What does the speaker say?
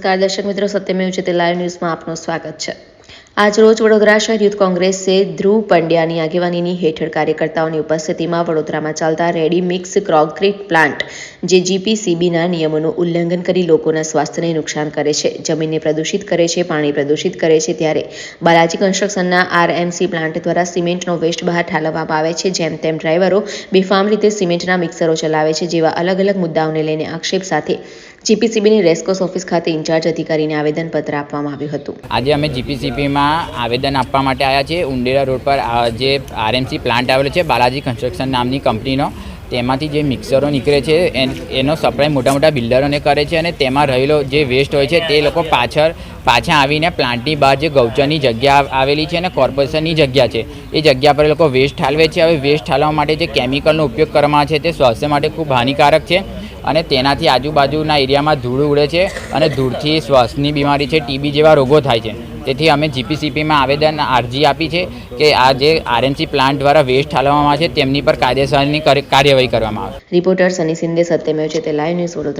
નમસ્કાર. દર્શક મિત્રો સત્યમેવ છે તે લાઈવ ન્યૂઝમાં આપનું સ્વાગત છે. આજ રોજ વડોદરા શહેર યુથ કોંગ્રેસે ધ્રુવ પંડ્યાની આગેવાનીની હેઠળ કાર્યકર્તાઓની ઉપસ્થિતિમાં વડોદરામાં ચાલતા રેડી મિક્સ કોન્ક્રીટ પ્લાન્ટ, જે જીપીસીબીના નિયમોનું ઉલ્લંઘન કરી લોકોના સ્વાસ્થ્યને નુકસાન કરે છે, જમીનને પ્રદૂષિત કરે છે, પાણી પ્રદૂષિત કરે છે ત્યારે બાલાજી કન્સ્ટ્રક્શનના આરએમસી પ્લાન્ટ દ્વારા સિમેન્ટનો વેસ્ટ બહાર ઠાલવવામાં આવે છે, જેમ તેમ ડ્રાઈવરો બેફામ રીતે સિમેન્ટના મિક્સરો ચલાવે છે, જેવા અલગ અલગ મુદ્દાઓને લઈને આક્ષેપ સાથે જીપીસીબીની રેસ્કોસ ઓફિસ ખાતે ઇન્ચાર્જ અધિકારીને આવેદનપત્ર આપવામાં આવ્યું હતું. આજે અમે જીપીસીપીમાં આવેદન આપવા માટે આવ્યા છીએ. ઉંડેરા રોડ પર જે આરએમસી પ્લાન્ટ આવેલો છે, બાલાજી કન્સ્ટ્રક્શન નામની કંપનીનો. તેમાંથી જે મિક્સરો નીકળે છે, એન- એનો સપ્લાય મોટા મોટા બિલ્ડરોને કરે છે અને તેમાં રહેલો જે વેસ્ટ હોય છે, તે લોકો પાછળ, પાછા આવીને પ્લાન્ટની બહાર જે ગૌચરની જગ્યા આવેલી છે અને કોર્પોરેશનની જગ્યા છે. એ જગ્યા પર એ લોકો વેસ્ટ ઠાલવે છે. હવે વેસ્ટ ઠાલવા માટે જે કેમિકલનો ઉપયોગ કરવામાં છે, તે સ્વાસ્થ્ય માટે ખૂબ હાનિકારક છે અને તેનાથી આજુબાજુના એરિયામાં ધૂળ ઉડે છે અને ધૂળથી શ્વાસની બીમારી છે, ટીબી જેવા રોગો થાય છે. તેથી અમે જીપીસીપીમાં આવેદન અરજી આપી છે કે આ જે આરએનસી પ્લાન્ટ દ્વારા વેસ્ટ ઠાલવવામાં આવે છે, તેમની પર કાયદેસરની કાર્ય- કાર્યવાહી કરવામાં આવે. રિપોર્ટર સની સિંદે સત્યમેવ છે તે લાઈવ ન્યૂઝ વડોદરા.